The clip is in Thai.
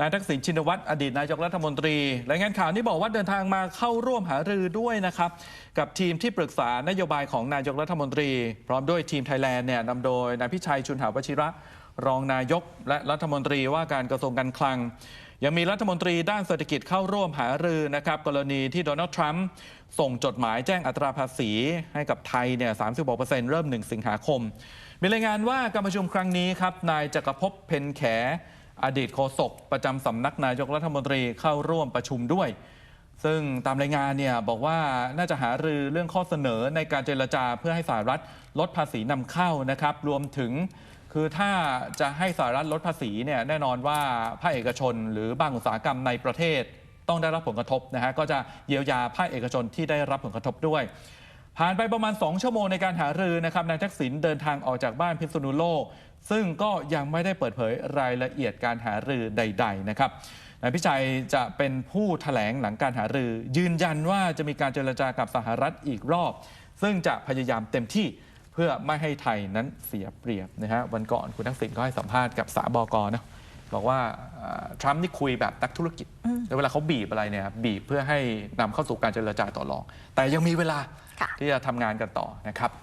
นายทักษิณชินวัตรอดีตนายกรัฐมนตรีรายงานข่าวนี้บอกว่าเดินทางมาเข้าร่วมหารือด้วยนะครับกับทีมที่ปรึกษานโยบายของนายกรัฐมนตรี พร้อมด้วยทีมไทยแลนด์เนี่ยนำโดยนายพิชัยชุนหาวชิระ รองนายกและรัฐมนตรีว่าการกระทรวงการคลัง ยังมีรัฐมนตรีด้านเศรษฐกิจเข้าร่วมหารือนะครับกรณีที่โดนัลด์ทรัมป์ส่งจดหมายแจ้งอัตราภาษีให้กับไทยเนี่ย36%เริ่ม 1 สิงหาคม มีรายงานว่าการประชุมครั้งนี้ครับนายจักรภพเพนแข อดีตโฆษกประจำสำนักนายกรัฐมนตรีเข้าร่วมประชุมด้วย ซึ่งตามรายงานเนี่ยบอกว่าน่าจะหารือเรื่องข้อเสนอในการเจรจาเพื่อให้สหรัฐลดภาษีนำเข้านะครับ รวมถึงคือถ้าจะให้สหรัฐลดภาษีเนี่ยแน่นอนว่าภาคเอกชน หรือบางอุตสาหกรรมในประเทศ ต้องได้รับผลกระทบนะฮะก็จะเยียวยาภาคเอกชนที่ได้รับผลกระทบด้วย ผ่านไปประมาณ 2 ชั่วโมงในการหารือนะครับนายทักษิณเดินทางออกจากบ้านพิษณุโลก ซึ่งก็ยังไม่ได้เปิดเผยรายละเอียดการหารือใด ๆ นะครับนายพิชัยจะเป็นผู้ถแถลงหลังการหารือ ยืนยันว่าจะมีการเจรจากับสหรัฐอีกรอบ ซึ่งจะพยายามเต็มที่เพื่อไม่ให้ไทยนั้นเสียเปรียบนะฮะวันก่อนคุณทักษิณก็ให้สัมภาษณ์กับสาบกนะ บอกว่าเอ่อทรัมป์นี่คุยแบบนักธุรกิจ แล้วเวลาเขาบีบอะไรเนี่ยบีบเพื่อให้นำเข้าสู่การเจรจาต่อรอง แต่ยังมีเวลาค่ะที่จะทำงานกันต่อนะครับ